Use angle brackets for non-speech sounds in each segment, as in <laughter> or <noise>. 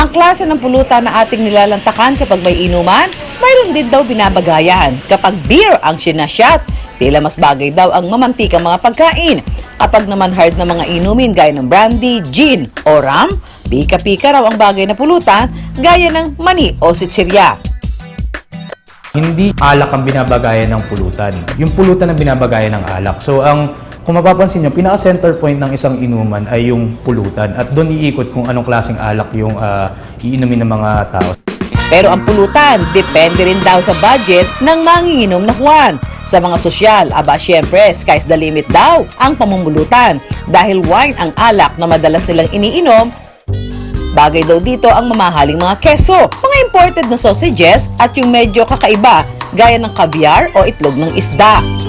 Ang klase ng pulutan na ating nilalantakan kapag may inuman, mayroon din daw binabagayan. Kapag beer ang sinashot, tila mas bagay daw ang mamantikang mga pagkain. Kapag naman hard na mga inumin gaya ng brandy, gin o rum, pika-pika raw ang bagay na pulutan gaya ng mani o sitsirya. Hindi alak ang binabagayan ng pulutan. Yung pulutan ang binabagayan ng alak. So ang kung mapapansin nyo, pinaka-center point ng isang inuman ay yung pulutan at doon iikot kung anong klaseng alak yung ah, iinumin ng mga tao. Pero ang pulutan, depende rin daw sa budget ng manginginom na Juan. Sa mga sosyal, aba syempre, sky's the limit daw ang pamumulutan. Dahil wine ang alak na madalas nilang iniinom, bagay daw dito ang mamahaling mga keso, mga imported na sausages at yung medyo kakaiba, gaya ng caviar o itlog ng isda.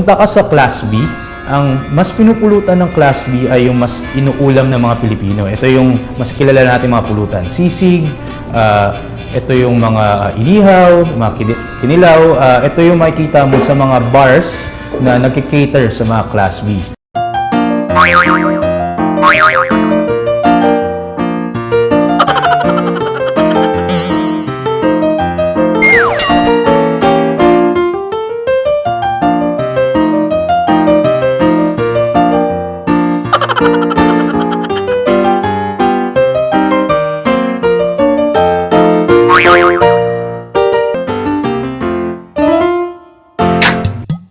Punta ka sa Class B, ang mas pinupulutan ng Class B ay yung mas inuulam ng mga Pilipino. Ito yung mas kilala natin mga pulutan. Sisig, ah, ito yung mga ah, inihaw, mga kini- kinilaw. ah, ito yung makikita mo sa mga bars na nagkikater sa mga Class B.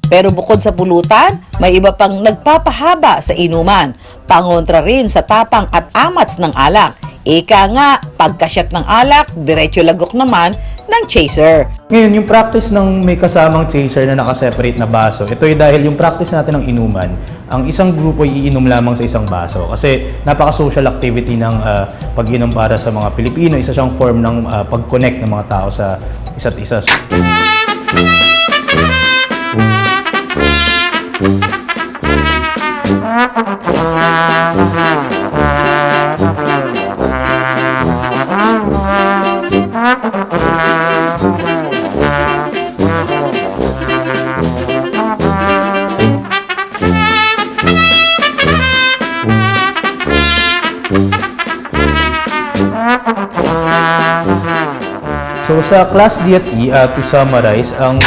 Pero bukod sa pulutan, may iba pang nagpapahaba sa inuman. Pangontra rin sa tapang at amats ng alak. Ika nga, pagkasyat ng alak, diretso lagok naman ng chaser. Ngayon, yung practice ng may kasamang chaser na nakaseparate na baso, ito ay dahil yung practice natin ng inuman, ang isang grupo ay iinom lamang sa isang baso. Kasi napaka-social activity ng ah, pag-inom para sa mga Pilipino, isa siyang form ng ah, pag-connect ng mga tao sa isa't isa. So sa Class D at E, ah, to summarize, ang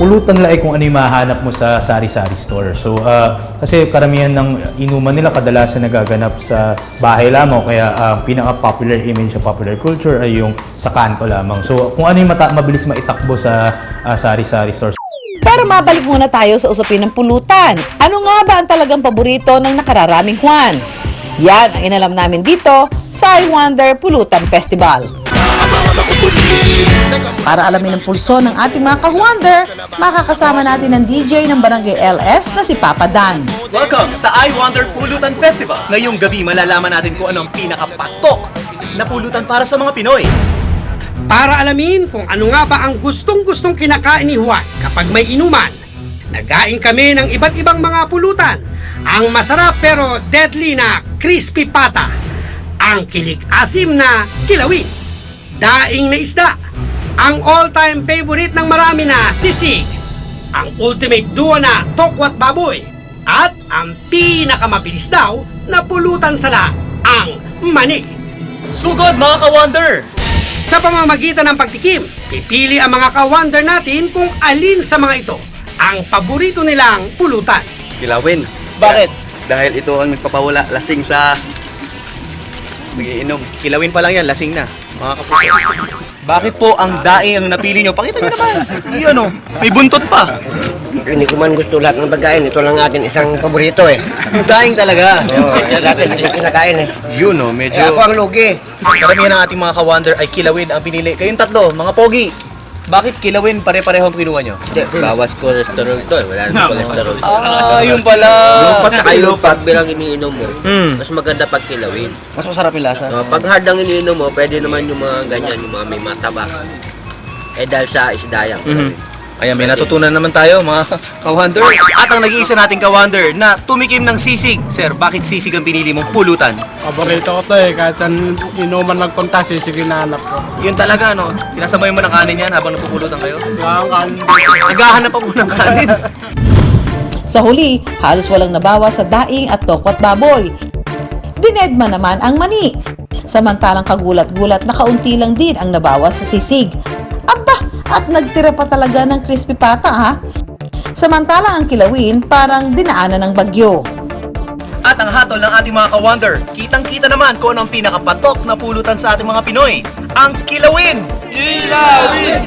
pulutan nila ay kung ano yung mahanap mo sa sari-sari store. So ah, kasi karamihan ng inuman nila kadalasan nagaganap sa bahay lamang kaya ang pinaka-popular image sa popular culture ay yung sa kanto lamang. So kung ano yung mata- mabilis maitakbo sa ah, sari-sari stores. Pero mabalik muna tayo sa usapin ng pulutan. Ano nga ba ang talagang paborito ng nakararaming Juan? Yan ang inalam namin dito sa I Wonder Pulutan Festival. Para alamin ang pulso ng ating mga ka-Wonder, makakasama natin ang DJ ng Barangay LS na si Papa Dan. Welcome sa I Wonder Pulutan Festival. Ngayong gabi malalaman natin kung ano ang pinakapatok na pulutan para sa mga Pinoy. Para alamin kung ano nga ba ang gustong-gustong kinakain ni Juan kapag may inuman, nagain kami ng iba't ibang mga pulutan. Ang masarap pero deadly na crispy pata, ang kilig-asim na kilawin, daing na isda, ang all-time favorite ng marami na sisig, ang ultimate duo na tokwat baboy, at ang pinakamabilis daw na pulutan sala, ang mani. Sugod mga ka-Wonder! Sa pamamagitan ng pagtikim, pipili ang mga ka-wonder natin kung alin sa mga ito ang paborito nilang pulutan. Kilawin. Bakit? Dahil ito ang nagpapawala lasing sa nagiinom. Kilawin pa lang yan, lasing na. Mga kapuso. Bakit po ang daing ang napili nyo? Pakita nyo naman. Iyon o, may buntot pa. Hindi ko man gusto lahat ng pagkain. Ito lang akin isang paborito eh. Daing talaga. Oo, oh, dati hindi ko kinakain eh. Yun o, medyo... Kaya ako ang lugi. Karamihan ng ating mga ka-Wonder ay kilawin ang pinili. Kayong tatlo, mga pogi. Bakit kilawin pare-pareho ang kinuha nyo? Bawas cholesterol to eh. Wala namang cholesterol. Ah, yun pala. Tsaka yung pag bilang iniinom mo, Hmm. mas maganda pag kilawin. Mas masarap yung lasa. Uh, pag hard ang iniinom mo, pwede naman yung mga ganyan, yung mga may mataba. Eh dahil sa isda yan. Mhm. Ayan, may natutunan naman tayo mga ka-wonder. At ang nag-iisa nating ka-wonder na tumikim ng sisig. Sir, bakit sisig ang pinili mong pulutan? Paborito ko to eh, kahit saan inuman nagpunta, sisig hinahanap ko. Yun talaga, no? Sinasabay mo ng kanin yan habang napupulutan kayo? Ang Naghahanap ako ng kanin. <laughs> Sa huli, halos walang nabawa sa daing at tokwat baboy. Dinedma naman ang mani. Samantalang kagulat-gulat na kaunti lang din ang nabawas sa sisig. At nagtira pa talaga ng crispy pata ha. Samantalang ang kilawin parang dinaanan ng bagyo. At ang hatol ng ating mga ka-wonder, kitang-kita naman kung ano ang pinakapatok na pulutan sa ating mga Pinoy. Ang kilawin! Kilawin!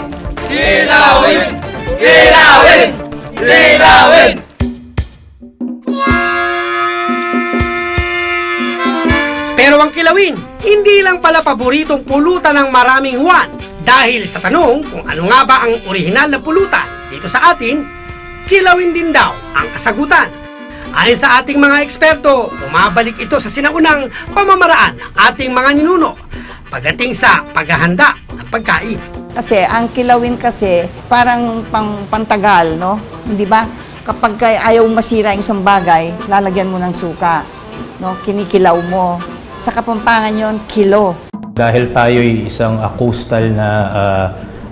Kilawin! Kilawin! Kilawin! Pero ang kilawin, hindi lang pala paboritong pulutan ng maraming Juan. Dahil sa tanong kung ano nga ba ang orihinal na pulutan dito sa atin, kilawin din daw ang kasagutan. Ayon sa ating mga eksperto, bumabalik ito sa sinaunang pamamaraan ng ating mga ninuno pagdating sa paghahanda ng pagkain. Kasi ang kilawin kasi parang pang pantagal, no? Hindi ba? Kapag ayaw masira yung isang bagay, lalagyan mo ng suka. No? Kinikilaw mo. Sa Kapampangan yon kilo. Dahil tayo'y isang ah, coastal na ah,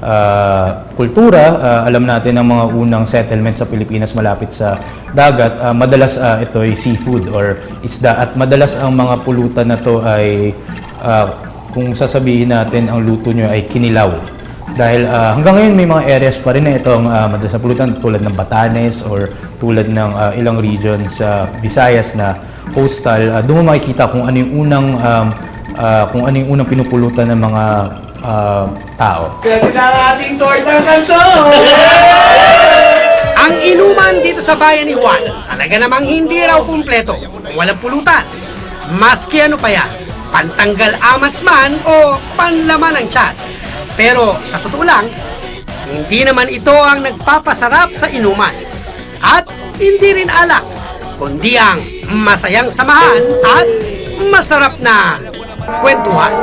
ah, kultura, ah, alam natin ang mga unang settlement sa Pilipinas malapit sa dagat, ah, madalas ah, ito ay seafood or isda at madalas ang mga pulutan na to ay ah, kung sasabihin natin ang luto nyo ay kinilaw. Dahil ah, hanggang ngayon may mga areas pa rin na itong uh, madalas na pulutan tulad ng Batanes or tulad ng ah, ilang region sa Visayas na coastal. Ah, doon mo makikita kung ano yung unang um, ah, kung ano yung unang pinupulutan ng mga ah, tao. Ang inuman dito sa bayan ni Juan, talaga namang hindi raw kumpleto kung walang pulutan. Maski ano pa yan, pantanggal amats man o panlaman ng tiyan. Pero sa totoo lang, hindi naman ito ang nagpapasarap sa inuman. At hindi rin alak, kundi ang masayang samahan at masarap na kwentuhan.